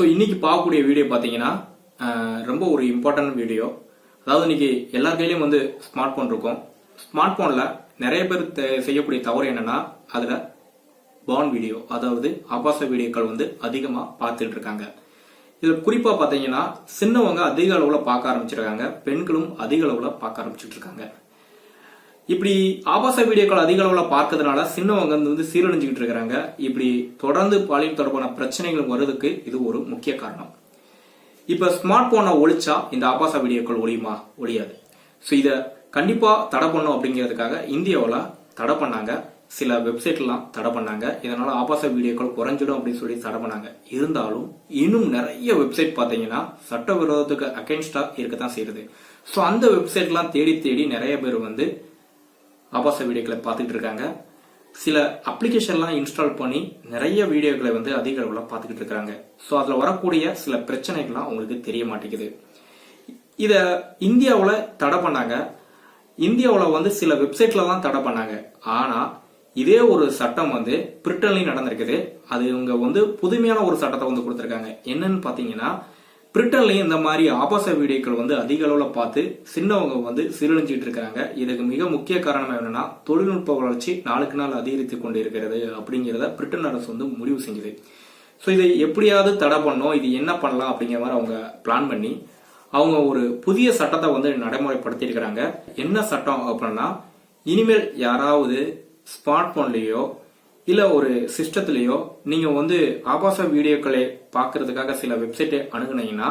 So இன்னைக்கு பார்க்கக்கூடிய video பார்த்தீங்கன்னா ரொம்ப ஒரு இம்பார்ட்டன்ட் வீடியோ அதாவது இன்னைக்கு எல்லார் கையிலையும் வந்து ஸ்மார்ட் ஃபோன் இருக்கும். ஸ்மார்ட் ஃபோனில் நிறைய பேர் செய்யக்கூடிய தவறு என்னன்னா அதில் பான் வீடியோ அதாவது ஆபாச வீடியோக்கள் வந்து அதிகமாக பார்த்துட்டு இருக்காங்க. இதில் குறிப்பாக பார்த்தீங்கன்னா சின்னவங்க அதிக அளவில் பார்க்க ஆரம்பிச்சிருக்காங்க பெண்களும் அதிக அளவில் பார்க்க ஆரம்பிச்சுட்டு இருக்காங்க. இப்படி ஆபாச வீடியோக்கள் அதிக அளவில் பார்க்கறதுனால சின்னவங்க வந்து சீரழிஞ்சுக்கிட்டு இருக்கிறாங்க. இப்படி தொடர்ந்து பாலியல் தொடர்பான பிரச்சனைகள் வர்றதுக்கு இது ஒரு முக்கிய காரணம். இப்ப ஸ்மார்ட் போனை ஒழிச்சா இந்த ஆபாச வீடியோக்கள் ஒழியுமா? ஒழியாது. ஸோ இதை கண்டிப்பா தடை பண்ணும் அப்படிங்கிறதுக்காக இந்தியாவில் தடை பண்ணாங்க. சில வெப்சைட்லாம் தடை பண்ணாங்க. இதனால ஆபாச வீடியோக்கள் குறைஞ்சிடும் அப்படின்னு சொல்லி தடை பண்ணாங்க. இருந்தாலும் இன்னும் நிறைய வெப்சைட் பார்த்தீங்கன்னா சட்டவிரோதத்துக்கு அகேன்ஸ்டா இருக்கத்தான் செய்யுது. ஸோ அந்த வெப்சைட்லாம் தேடி தேடி நிறைய பேர் வந்து ஆபாச வீடியோக்களை பார்த்துட்டு இருக்காங்க. சில அப்ளிகேஷன்லாம் இன்ஸ்டால் பண்ணி நிறைய வீடியோக்களை வந்து அதிக அளவில் பார்த்துக்கிட்டு இருக்கிறாங்க ஸோ அதில் வரக்கூடிய சில பிரச்சனைகள்லாம் அவங்களுக்கு தெரிய மாட்டேங்குது. இதை இந்தியாவில் தடை பண்ணாங்க. இந்தியாவில் வந்து சில வெப்சைட்ல தான் தடை பண்ணாங்க. ஆனால் இதே ஒரு சட்டம் வந்து பிரிட்டன்லையும் நடந்திருக்குது. அது இவங்க வந்து புதுமையான ஒரு சட்டத்தை வந்து கொடுத்துருக்காங்க. என்னன்னு பார்த்தீங்கன்னா பிரிட்டன்லையும் இந்த மாதிரி ஆபாச வீடியோக்கள் வந்து அதிக அளவில் பார்த்து சின்னவங்க வந்து சீரழிஞ்சிட்டு இருக்காங்க. இதுக்கு மிக முக்கிய காரணம் என்னன்னா தொழில்நுட்ப வளர்ச்சி நாளுக்கு நாள் அதிகரித்து கொண்டு இருக்கிறது அப்படிங்கிறத பிரிட்டன் அரசு வந்து முடிவு செஞ்சுது. ஸோ இதை எப்படியாவது தடை பண்ணோம் இது என்ன பண்ணலாம் அப்படிங்கிற மாதிரி அவங்க பிளான் பண்ணி அவங்க ஒரு புதிய சட்டத்தை வந்து நடைமுறைப்படுத்தியிருக்கிறாங்க. என்ன சட்டம் அப்படின்னா இனிமேல் யாராவது ஸ்மார்ட் போன்லேயோ இல்லை ஒரு சிஸ்டத்துலேயோ நீங்கள் வந்து ஆபாச வீடியோக்களை பார்க்கறதுக்காக சில வெப்சைட்டை அணுகுனீங்கன்னா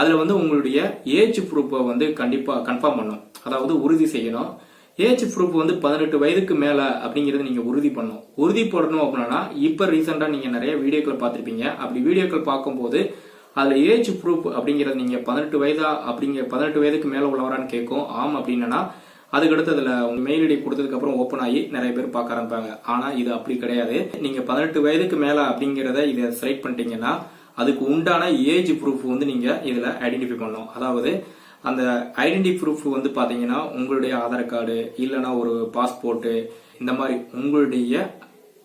அதில் வந்து உங்களுடைய ஏஜ் ப்ரூஃபை வந்து கண்டிப்பாக கன்ஃபார்ம் பண்ணும். அதாவது உறுதி செய்யணும். ஏஜ் ப்ரூஃப் வந்து பதினெட்டு வயதுக்கு மேலே அப்படிங்கிறது நீங்கள் உறுதி பண்ணும். உறுதி போடணும் அப்படின்னா இப்போ ரீசெண்டாக நீங்கள் நிறைய வீடியோக்கள் பார்த்துருப்பீங்க. அப்படி வீடியோக்கள் பார்க்கும்போது அதில் ஏஜ் ப்ரூஃப் அப்படிங்கிறது நீங்கள் பதினெட்டு வயதா அப்படிங்கிற பதினெட்டு வயதுக்கு மேலே உள்ளவரான்னு கேட்கும். ஆம் அப்படின்னா அதுக்கடுத்து அதில் உங்கள் மெயில் ஐடி கொடுத்ததுக்கப்புறம் ஓப்பன் ஆகி நிறைய பேர் பார்க்க ஆரம்பிப்பாங்க. ஆனால் இது அப்படி கிடையாது. நீங்கள் பதினெட்டு வயதுக்கு மேலே அப்படிங்கிறத இதை செலக்ட் பண்ணிட்டீங்கன்னா அதுக்கு உண்டான ஏஜ் ப்ரூஃப் வந்து நீங்கள் இதில் ஐடென்டிஃபை பண்ணணும். அதாவது அந்த ஐடென்டி ப்ரூஃப் வந்து பார்த்தீங்கன்னா உங்களுடைய ஆதார் கார்டு இல்லைன்னா ஒரு பாஸ்போர்ட்டு இந்த மாதிரி உங்களுடைய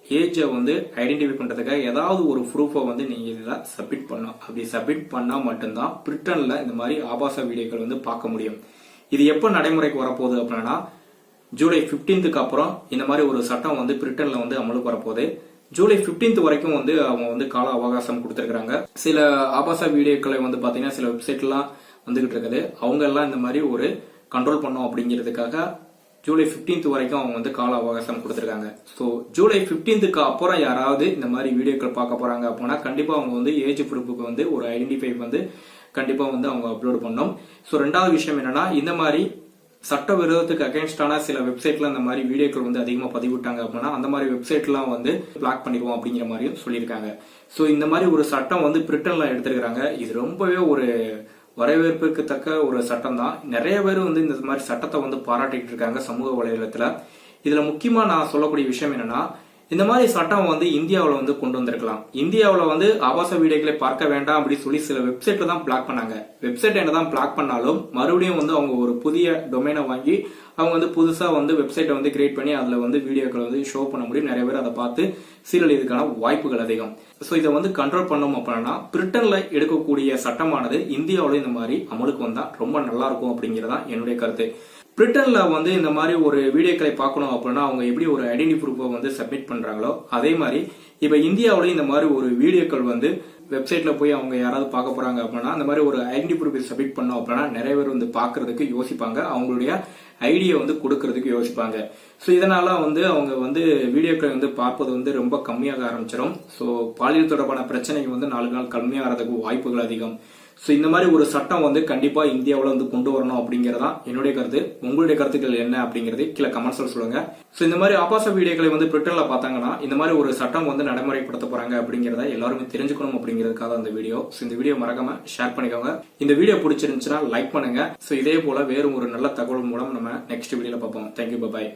ஏஜை வந்து ஐடென்டிஃபை பண்ணுறதுக்காக ஏதாவது ஒரு ப்ரூஃபை வந்து நீங்கள் இதில் சப்மிட் பண்ணணும். அப்படி சப்மிட் பண்ணால் மட்டும்தான் பிரிட்டனில் இந்த மாதிரி ஆபாச வீடியோக்கள் வந்து பார்க்க முடியும். இது எப்போ நடைமுறைக்கு வரப்போகுது அப்படின்னா ஜூலை 15க்கு அப்புறம் இந்த மாதிரி ஒரு சட்டம் வந்து பிரிட்டன்ல வந்து அமலுக்கு வரப்போகுது. ஜூலை 15th வரைக்கும் வந்து அவங்க வந்து கால அவகாசம் கொடுத்துருக்காங்க சில ஆபாச வீடியோக்களை வந்து பாத்தீங்கன்னா சில வெப்சைட்லாம் வந்துகிட்டு இருக்குது. அவங்க எல்லாம் இந்த மாதிரி ஒரு கண்ட்ரோல் பண்ணோம் அப்படிங்கிறதுக்காக ஜூலை 15th வரைக்கும் அவங்க வந்து கால அவகாசம் கொடுத்துருக்காங்க. ஸோ ஜூலை 15க்கு அப்புறம் யாராவது இந்த மாதிரி வீடியோக்கள் பார்க்க போறாங்க அப்படின்னா கண்டிப்பா அவங்க வந்து ஏஜ் ப்ரூஃபுக்கு வந்து ஒரு ஐடென்டிஃபை வந்து கண்டிப்பா வந்து அவங்க அப்லோட் பண்ணணும் ஸோ ரெண்டாவது விஷயம் என்னன்னா இந்த மாதிரி சட்ட விரோதத்துக்கு அகேன்ஸ்டான சில வெப்சைட்ல இந்த மாதிரி வீடியோக்கள் வந்து அதிகமா பதிவிட்டாங்க அப்படின்னா அந்த மாதிரி வெப்சைட்லாம் வந்து பிளாக் பண்ணிடுவோம் அப்படிங்கிற மாதிரியும் சொல்லியிருக்காங்க. ஸோ இந்த மாதிரி ஒரு சட்டம் வந்து பிரிட்டன்ல எடுத்திருக்கிறாங்க. இது ரொம்பவே ஒரு வரவேற்புக்கு தக்க ஒரு சட்டம் தான். நிறைய பேர் வந்து இந்த மாதிரி சட்டத்தை வந்து பாராட்டிட்டு இருக்காங்க சமூக வலைதளத்துல. இதுல முக்கியமா நான் சொல்லக்கூடிய விஷயம் என்னன்னா இந்த மாதிரி சட்டம் வந்து இந்தியாவில் வந்து கொண்டு வந்திருக்கலாம். இந்தியாவில் வந்து ஆபாச வீடியோக்களை பார்க்க வேண்டாம் அப்படின்னு சொல்லி சில வெப்சைட்ல தான் பிளாக் பண்ணாங்க. வெப்சைட் என்னதான் பிளாக் பண்ணாலும் மறுபடியும் வந்து அவங்க ஒரு புதிய டொமைனை வாங்கி அவங்க வந்து புதுசாக வந்து வெப்சைட்டை வந்து கிரியேட் பண்ணி அதில் வந்து வீடியோக்களை வந்து ஷோ பண்ண முடியும். நிறைய பேர் அதை பார்த்து சீரழியதுக்கான வாய்ப்புகள் அதிகம். ஸோ இதை வந்து கண்ட்ரோல் பண்ணோம் அப்படின்னா பிரிட்டனில் எடுக்கக்கூடிய சட்டமானது இந்தியாவில் இந்த மாதிரி அமலுக்கு வந்தால் ரொம்ப நல்லா இருக்கும் அப்படிங்கறதா என்னுடைய கருத்து. பிரிட்டனில் வந்து இந்த மாதிரி ஒரு வீடியோக்களை பார்க்கணும் அப்படின்னா அவங்க எப்படி ஒரு ஐடென்டி ப்ரூஃபை வந்து சப்மிட் பண்ணுறாங்களோ அதே மாதிரி இப்போ இந்தியாவிலையும் இந்த மாதிரி ஒரு வீடியோக்கள் வந்து வெப்சைட்டில் போய் அவங்க யாராவது பார்க்க போகிறாங்க அப்படின்னா அந்த மாதிரி ஒரு ஐடென்டி ப்ரூஃப் சப்மிட் பண்ணோம் அப்படின்னா நிறைய பேர் வந்து பார்க்கறதுக்கு யோசிப்பாங்க. அவங்களுடைய ஐடியை வந்து கொடுக்கறதுக்கு யோசிப்பாங்க. ஸோ இதனால வந்து அவங்க வந்து வீடியோக்களை வந்து பார்ப்பது வந்து ரொம்ப கம்மியாக ஆரம்பிச்சிடும் ஸோ பாலியல் தொடர்பான பிரச்சனைகள் வந்து நாலு நாள் கம்மியாகிறதுக்கு வாய்ப்புகள் அதிகம். ஸோ இந்த மாதிரி ஒரு சட்டம் வந்து கண்டிப்பாக இந்தியாவில் வந்து கொண்டு வரணும் அப்படிங்கறதான் என்னுடைய கருத்து. உங்களுடைய கருத்துக்கள் என்ன அப்படிங்கிறது கீழே கமெண்ட்ஸில் சொல்லுங்க. ஸோ இந்த மாதிரி ஆபாச வீடியோக்களை வந்து ட்விட்டரில் பார்த்தாங்கன்னா இந்த மாதிரி ஒரு சட்டம் வந்து நடைமுறைப்படுத்த போறாங்க அப்படிங்கிறத எல்லாருமே தெரிஞ்சுக்கணும் அப்படிங்கிறதுக்காக அந்த வீடியோ. ஸோ இந்த வீடியோ மறக்காம ஷேர் பண்ணிக்கோங்க. இந்த வீடியோ பிடிச்சிருந்துச்சுன்னா லைக் பண்ணுங்க. ஸோ இதே போல வேறு ஒரு நல்ல தகவல் மூலம் நம்ம நெக்ஸ்ட் வீடியோவில் பார்ப்போம். Thank you bye